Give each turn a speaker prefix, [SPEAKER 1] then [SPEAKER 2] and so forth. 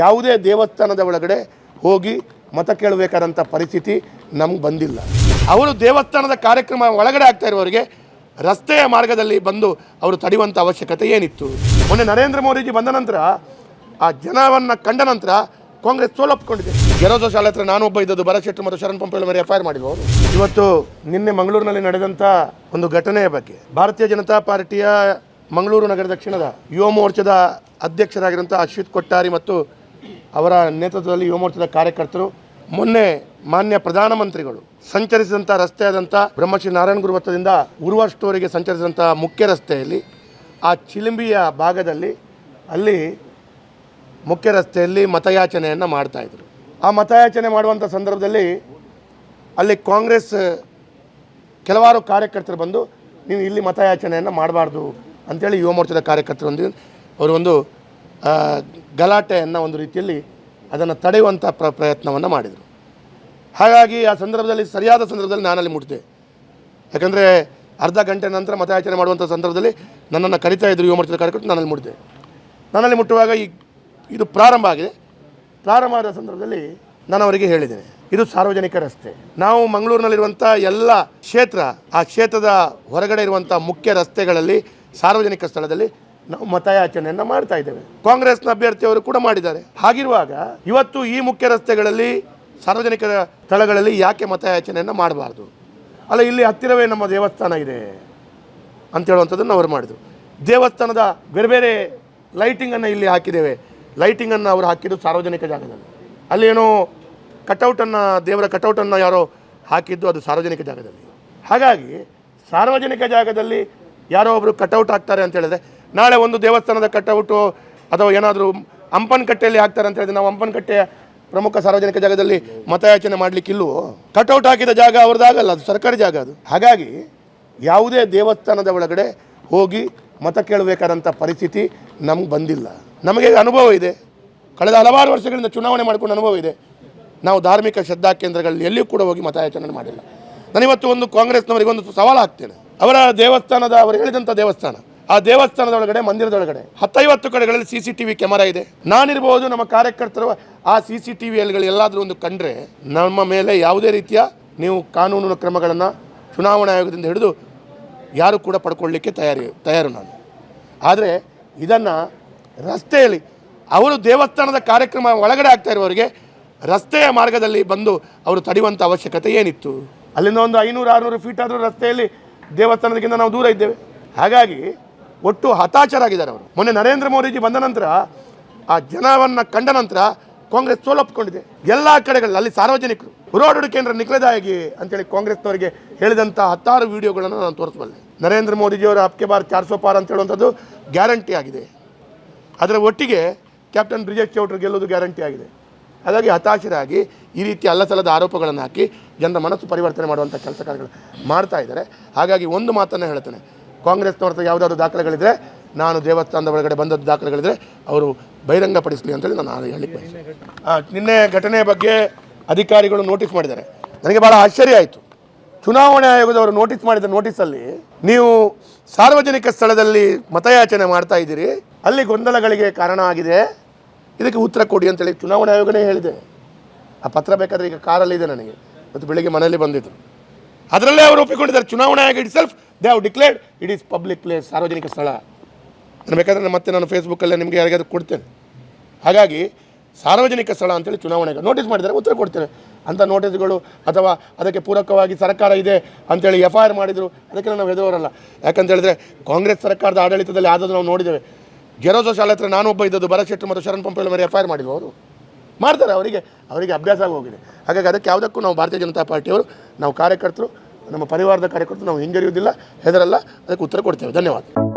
[SPEAKER 1] ಯಾವುದೇ ದೇವಸ್ಥಾನದ ಒಳಗಡೆ ಹೋಗಿ ಮತ ಕೇಳಬೇಕಾದಂಥ ಪರಿಸ್ಥಿತಿ ನಮ್ಗೆ ಬಂದಿಲ್ಲ. ಅವರು ದೇವಸ್ಥಾನದ ಕಾರ್ಯಕ್ರಮ ಒಳಗಡೆ ಆಗ್ತಾ ಇರುವವರಿಗೆ ರಸ್ತೆಯ ಮಾರ್ಗದಲ್ಲಿ ಬಂದು ಅವರು ತಡೆಯುವಂಥ ಅವಶ್ಯಕತೆ ಏನಿತ್ತು? ಮೊನ್ನೆ ನರೇಂದ್ರ ಮೋದಿಜಿ ಬಂದ ನಂತರ ಆ ಜನವನ್ನು ಕಂಡ ನಂತರ ಕಾಂಗ್ರೆಸ್ ಸೋಲಪ್ಕೊಂಡಿದೆ. ಗೆರೋಜೋ ಶಾಲೆ ಹತ್ರ ಒಬ್ಬ ಇದ್ದದ್ದು ಭರತ್ ಶೆಟ್ಟಿ ಮತ್ತು ಶರಣ್ ಪಂಪೇಳ ಮೇಲೆ ಎಫ್ ಐ ಆರ್ ಮಾಡಿದ್ರು ಇವತ್ತು ನಿನ್ನೆ ಮಂಗಳೂರಿನಲ್ಲಿ ನಡೆದಂಥ ಒಂದು ಘಟನೆಯ ಬಗ್ಗೆ ಭಾರತೀಯ ಜನತಾ ಪಾರ್ಟಿಯ ಮಂಗಳೂರು ನಗರ ದಕ್ಷಿಣದ ಯುವ ಮೋರ್ಚಾದ ಅಧ್ಯಕ್ಷರಾಗಿರುವಂಥ ಅಶ್ವಿತ್ ಕೊಟ್ಟಾರಿ ಮತ್ತು ಅವರ ನೇತೃತ್ವದಲ್ಲಿ ಯುವ ಮೋರ್ಚಾದ ಕಾರ್ಯಕರ್ತರು, ಮೊನ್ನೆ ಮಾನ್ಯ ಪ್ರಧಾನಮಂತ್ರಿಗಳು ಸಂಚರಿಸಿದಂಥ ರಸ್ತೆಯಾದಂಥ ಬ್ರಹ್ಮಶ್ರೀ ನಾರಾಯಣ ಗುರು ವೃತ್ತದಿಂದ ಉರುವ ಸಂಚರಿಸಿದಂಥ ಮುಖ್ಯ ರಸ್ತೆಯಲ್ಲಿ, ಆ ಚಿಲಿಂಬಿಯ ಭಾಗದಲ್ಲಿ, ಅಲ್ಲಿ ಮುಖ್ಯ ರಸ್ತೆಯಲ್ಲಿ ಮತಯಾಚನೆಯನ್ನು ಮಾಡ್ತಾಯಿದ್ರು ಆ ಮತಯಾಚನೆ ಮಾಡುವಂಥ ಸಂದರ್ಭದಲ್ಲಿ ಅಲ್ಲಿ ಕಾಂಗ್ರೆಸ್ ಕೆಲವಾರು ಕಾರ್ಯಕರ್ತರು ಬಂದು, ನೀವು ಇಲ್ಲಿ ಮತಯಾಚನೆಯನ್ನು ಮಾಡಬಾರ್ದು ಅಂಥೇಳಿ ಯುವ ಮೋರ್ಚಾದ ಕಾರ್ಯಕರ್ತರು ಅವರೊಂದು ಗಲಾಟೆಯನ್ನು ಒಂದು ರೀತಿಯಲ್ಲಿ ಅದನ್ನು ತಡೆಯುವಂಥ ಪ್ರ, ಪ್ರಯತ್ನವನ್ನು ಮಾಡಿದರು. ಹಾಗಾಗಿ ಆ ಸಂದರ್ಭದಲ್ಲಿ, ಸರಿಯಾದ ಸಂದರ್ಭದಲ್ಲಿ ನಾನಲ್ಲಿ ಮುಟ್ಟಿದೆ ಯಾಕಂದರೆ ಅರ್ಧ ಗಂಟೆ ನಂತರ ಮತಯಾಚನೆ ಮಾಡುವಂಥ ಸಂದರ್ಭದಲ್ಲಿ ನನ್ನನ್ನು ಕರಿತಾ ಇದ್ದರು ಯುವ ಮೋರ್ಚಾದ ಕಾರ್ಯಕರ್ತರು, ನಾನಲ್ಲಿ ಮುಟ್ಟಿದೆ ನನ್ನಲ್ಲಿ ಮುಟ್ಟುವಾಗ ಈ, ಇದು ಪ್ರಾರಂಭ ಆಗಿದೆ. ಪ್ರಾರಂಭ ಆದ ಸಂದರ್ಭದಲ್ಲಿ ನಾನು ಅವರಿಗೆ ಹೇಳಿದ್ದೇನೆ, ಇದು ಸಾರ್ವಜನಿಕ ರಸ್ತೆ. ನಾವು ಮಂಗಳೂರಿನಲ್ಲಿರುವಂಥ ಎಲ್ಲ ಕ್ಷೇತ್ರ, ಆ ಕ್ಷೇತ್ರದ ಹೊರಗಡೆ ಇರುವಂಥ ಮುಖ್ಯ ರಸ್ತೆಗಳಲ್ಲಿ, ಸಾರ್ವಜನಿಕ ಸ್ಥಳದಲ್ಲಿ ನಾವು ಮತಯಾಚನೆಯನ್ನು ಮಾಡ್ತಾ ಇದ್ದೇವೆ. ಕಾಂಗ್ರೆಸ್ನ ಅಭ್ಯರ್ಥಿಯವರು ಕೂಡ ಮಾಡಿದ್ದಾರೆ. ಹಾಗಿರುವಾಗ ಇವತ್ತು ಈ ಮುಖ್ಯ ರಸ್ತೆಗಳಲ್ಲಿ, ಸಾರ್ವಜನಿಕ ಸ್ಥಳಗಳಲ್ಲಿ ಯಾಕೆ ಮತಯಾಚನೆಯನ್ನು ಮಾಡಬಾರ್ದು? ಅಲ್ಲ, ಇಲ್ಲಿ ಹತ್ತಿರವೇ ನಮ್ಮ ದೇವಸ್ಥಾನ ಇದೆ ಅಂತ ಹೇಳುವಂಥದ್ದನ್ನು ಅವರು ಮಾಡಿದರು. ದೇವಸ್ಥಾನದ ಬೇರೆ ಬೇರೆ ಲೈಟಿಂಗನ್ನು ಇಲ್ಲಿ ಹಾಕಿದ್ದೇವೆ. ಲೈಟಿಂಗನ್ನು ಅವರು ಹಾಕಿದ್ದು ಸಾರ್ವಜನಿಕ ಜಾಗದಲ್ಲಿ. ಅಲ್ಲಿ ಏನೋ ಕಟೌಟನ್ನು, ದೇವರ ಕಟೌಟನ್ನು ಯಾರೋ ಹಾಕಿದ್ದು ಅದು ಸಾರ್ವಜನಿಕ ಜಾಗದಲ್ಲಿ. ಹಾಗಾಗಿ ಸಾರ್ವಜನಿಕ ಜಾಗದಲ್ಲಿ ಯಾರೋ ಒಬ್ಬರು ಕಟೌಟ್ ಹಾಕ್ತಾರೆ ಅಂತ ಹೇಳಿದ್ರೆ ನಾಳೆ ಒಂದು ದೇವಸ್ಥಾನದ ಕಟೌಟು ಅಥವಾ ಏನಾದರೂ ಅಂಪನಕಟ್ಟೆಯಲ್ಲಿ ಹಾಕ್ತಾರೆ ಅಂತ ಹೇಳಿದ್ರೆ ನಾವು ಅಂಪನಕಟ್ಟೆಯ ಪ್ರಮುಖ ಸಾರ್ವಜನಿಕ ಜಾಗದಲ್ಲಿ ಮತಯಾಚನೆ ಮಾಡಲಿಕ್ಕಿಲ್ವೋ? ಕಟೌಟ್ ಹಾಕಿದ ಜಾಗ ಅವ್ರದ್ದಾಗಲ್ಲ ಅದು ಸರ್ಕಾರಿ ಜಾಗ ಅದು. ಹಾಗಾಗಿ ಯಾವುದೇ ದೇವಸ್ಥಾನದ ಒಳಗಡೆ ಹೋಗಿ ಮತ ಕೇಳಬೇಕಾದಂಥ ಪರಿಸ್ಥಿತಿ ನಮ್ಗೆ ಬಂದಿಲ್ಲ. ನಮಗೆ ಅನುಭವ ಇದೆ. ಕಳೆದ ಹಲವಾರು ವರ್ಷಗಳಿಂದ ಚುನಾವಣೆ ಮಾಡಿಕೊಂಡು ಅನುಭವ ಇದೆ. ನಾವು ಧಾರ್ಮಿಕ ಶ್ರದ್ಧಾ ಕೇಂದ್ರಗಳಲ್ಲಿ ಎಲ್ಲಿಯೂ ಕೂಡ ಹೋಗಿ ಮತಯಾಚನೆ ಮಾಡಿಲ್ಲ. ನಾನಿವತ್ತು ಒಂದು ಕಾಂಗ್ರೆಸ್ನವರಿಗೆ ಒಂದು ಸವಾಲು ಹಾಕ್ತೇನೆ. ಅವರ ದೇವಸ್ಥಾನದ, ಅವರು ಹೇಳಿದಂಥ ದೇವಸ್ಥಾನ ಆ ದೇವಸ್ಥಾನದ ಒಳಗಡೆ ಮಂದಿರದ ಒಳಗಡೆ ಹತ್ತೈವತ್ತು ಕಡೆಗಳಲ್ಲಿ C C T V camera ಇದೆ. ನಾನಿರ್ಬೋದು, ನಮ್ಮ ಕಾರ್ಯಕರ್ತರು ಆ ಸಿ ಸಿ ಟಿ ವಿಗಳು ಎಲ್ಲಾದರೂ ಒಂದು ಕಂಡ್ರೆ, ನಮ್ಮ ಮೇಲೆ ಯಾವುದೇ ರೀತಿಯ ನೀವು ಕಾನೂನು ಕ್ರಮಗಳನ್ನು ಚುನಾವಣಾ ಆಯೋಗದಿಂದ ಹಿಡಿದು ಯಾರು ಕೂಡ ಪಡ್ಕೊಳ್ಳಿಕ್ಕೆ ತಯಾರಿ, ತಯಾರು ನಾನು. ಆದರೆ ಇದನ್ನು ರಸ್ತೆಯಲ್ಲಿ, ಅವರು ದೇವಸ್ಥಾನದ ಕಾರ್ಯಕ್ರಮ ಒಳಗಡೆ ಆಗ್ತಾ ಇರುವವರಿಗೆ ರಸ್ತೆಯ ಮಾರ್ಗದಲ್ಲಿ ಬಂದು ಅವರು ತಡೆಯುವಂಥ ಅವಶ್ಯಕತೆ ಏನಿತ್ತು? ಅಲ್ಲಿಂದ ಒಂದು ಐನೂರು, ಆರುನೂರು ಫೀಟ್ ಆದರೂ ರಸ್ತೆಯಲ್ಲಿ ದೇವಸ್ಥಾನದಕ್ಕಿಂತ ನಾವು ದೂರ ಇದ್ದೇವೆ. ಹಾಗಾಗಿ ಒಟ್ಟು ಹತಾಶರಾಗಿದ್ದಾರೆ ಅವರು. ಮೊನ್ನೆ ನರೇಂದ್ರ ಮೋದಿಜಿ ಬಂದ ನಂತರ ಆ ಜನವನ್ನು ಕಂಡ ನಂತರ ಕಾಂಗ್ರೆಸ್ ಸೋಲಪ್ಕೊಂಡಿದೆ ಎಲ್ಲ ಕಡೆಗಳಲ್ಲಿ ಅಲ್ಲಿ ಸಾರ್ವಜನಿಕರು, ರೋಡ್ ಕೇಂದ್ರ ನಿಖಲದಾಗಿ ಅಂತೇಳಿ ಕಾಂಗ್ರೆಸ್ನವರಿಗೆ ಹೇಳಿದಂಥ ಹತ್ತಾರು ವಿಡಿಯೋಗಳನ್ನು ನಾನು ತೋರಿಸಬಲ್ಲೆ. ನರೇಂದ್ರ ಮೋದಿಜಿಯವರ ಅಪ್ಕೆ ಬಾರ್ ಚಾರ್ ಸೋ ಪಾರ್ ಅಂತ ಹೇಳುವಂಥದ್ದು ಗ್ಯಾರಂಟಿ ಆಗಿದೆ. ಅದರ ಒಟ್ಟಿಗೆ ಕ್ಯಾಪ್ಟನ್ ಬ್ರಿಜೇಶ್ ಚೌಟ್ರು ಗೆಲ್ಲೋದು ಗ್ಯಾರಂಟಿ ಆಗಿದೆ. ಹಾಗಾಗಿ ಹತಾಶರಾಗಿ ಈ ರೀತಿ ಅಲ್ಲಸಲ್ಲದ ಆರೋಪಗಳನ್ನು ಹಾಕಿ ಜನರ ಮನಸ್ಸು ಪರಿವರ್ತನೆ ಮಾಡುವಂಥ ಕೆಲಸ ಕಾರ್ಯಗಳು ಮಾಡ್ತಾ ಇದ್ದಾರೆ. ಹಾಗಾಗಿ ಒಂದು ಮಾತನ್ನು ಹೇಳ್ತೇನೆ. ಕಾಂಗ್ರೆಸ್ನವ್ರ ಹತ್ರ ಯಾವುದಾದ್ರು ದಾಖಲೆಗಳಿದ್ರೆ ನಾನು ದೇವಸ್ಥಾನದ ಒಳಗಡೆ ಬಂದದ್ದು ದಾಖಲೆಗಳಿದ್ರೆ ಅವರು ಬಹಿರಂಗಪಡಿಸಲಿ ಅಂತೇಳಿ ನಾನು ಆ, ನಿನ್ನೆ ಘಟನೆ ಬಗ್ಗೆ ಅಧಿಕಾರಿಗಳು ನೋಟಿಸ್ ಮಾಡಿದ್ದಾರೆ. ನನಗೆ ಭಾಳ ಆಶ್ಚರ್ಯ ಆಯಿತು. ಚುನಾವಣಾ ಆಯೋಗದವರು ನೋಟಿಸ್ ಮಾಡಿದ ನೋಟಿಸಲ್ಲಿ ನೀವು ಸಾರ್ವಜನಿಕ ಸ್ಥಳದಲ್ಲಿ ಮತಯಾಚನೆ ಮಾಡ್ತಾ ಇದ್ದೀರಿ. ಅಲ್ಲಿ ಗೊಂದಲಗಳಿಗೆ ಕಾರಣ ಆಗಿದೆ. ಇದಕ್ಕೆ ಉತ್ತರ ಕೊಡಿ ಅಂತೇಳಿ ಚುನಾವಣಾ ಆಯೋಗನೇ ಹೇಳಿದೆ. ಆ ಪತ್ರ ಬೇಕಾದರೆ ಈಗ ಕಾರಲ್ಲಿದೆ ನನಗೆ. ಮತ್ತು ಬೆಳಿಗ್ಗೆ ಮನೆಯಲ್ಲಿ ಬಂದಿದ್ದರು ಅದರಲ್ಲೇ ಅವರು ಒಪ್ಪಿಕೊಂಡಿದ್ದಾರೆ. ಚುನಾವಣೆ ಆಗಿ itself they have declared, it is public place, ಸಾರ್ವಜನಿಕ ಸ್ಥಳ. ನಾನು ಬೇಕಾದರೆ ಮತ್ತೆ ನಾನು ಫೇಸ್ಬುಕ್ಕಲ್ಲೇ ನಿಮಗೆ ಯಾರಿಗಾದ್ರು ಕೊಡ್ತೇನೆ. ಹಾಗಾಗಿ ಸಾರ್ವಜನಿಕ ಸ್ಥಳ ಅಂತೇಳಿ ಚುನಾವಣೆಗೆ ನೋಟಿಸ್ ಮಾಡಿದರೆ ಉತ್ತರ ಕೊಡ್ತೇನೆ. ಅಂಥ ನೋಟಿಸ್ಗಳು ಅಥವಾ ಅದಕ್ಕೆ ಪೂರಕವಾಗಿ ಸರ್ಕಾರ ಇದೆ ಅಂತೇಳಿ ಎಫ್ ಐ ಆರ್ ಮಾಡಿದರು, ಅದಕ್ಕೆ ನಾವು ಹೆದರೋರಲ್ಲ. ಯಾಕಂತ ಹೇಳಿದ್ರೆ ಕಾಂಗ್ರೆಸ್ ಸರ್ಕಾರದ ಆಡಳಿತದಲ್ಲಿ ಆದದ್ದು ನಾವು ನೋಡಿದ್ದೇವೆ. ಜೆರೋಸೋ ಶಾಲೆ ಹತ್ರ ನಾನು ಒಬ್ಬ ಇದ್ದದ್ದು, ಭರತ್ ಶೆಟ್ಟರು ಮತ್ತು ಶರಣ್ ಪಂಪೇಲ್ ಮೇಲೆ ಎಫ್ ಐ ಆರ್ ಮಾಡಿದ್ರು ಅವರು. ಮಾಡ್ತಾರೆ, ಅವರಿಗೆ ಅವರಿಗೆ ಅಭ್ಯಾಸ ಆಗಿ ಹಾಗಾಗಿ ಅದಕ್ಕೆ ಯಾವುದಕ್ಕೂ ನಾವು ಭಾರತೀಯ ಜನತಾ ಪಾರ್ಟಿಯವರು, ನಾವು ಕಾರ್ಯಕರ್ತರು ನಮ್ಮ ಪರಿವಾರದ ಕಾರ್ಯಕರ್ತರು ನಾವು ಹಿಂಜರಿಯುವುದಿಲ್ಲ ಹೆದರಲ್ಲ. ಅದಕ್ಕೆ ಉತ್ತರ ಕೊಡ್ತೇವೆ. ಧನ್ಯವಾದ.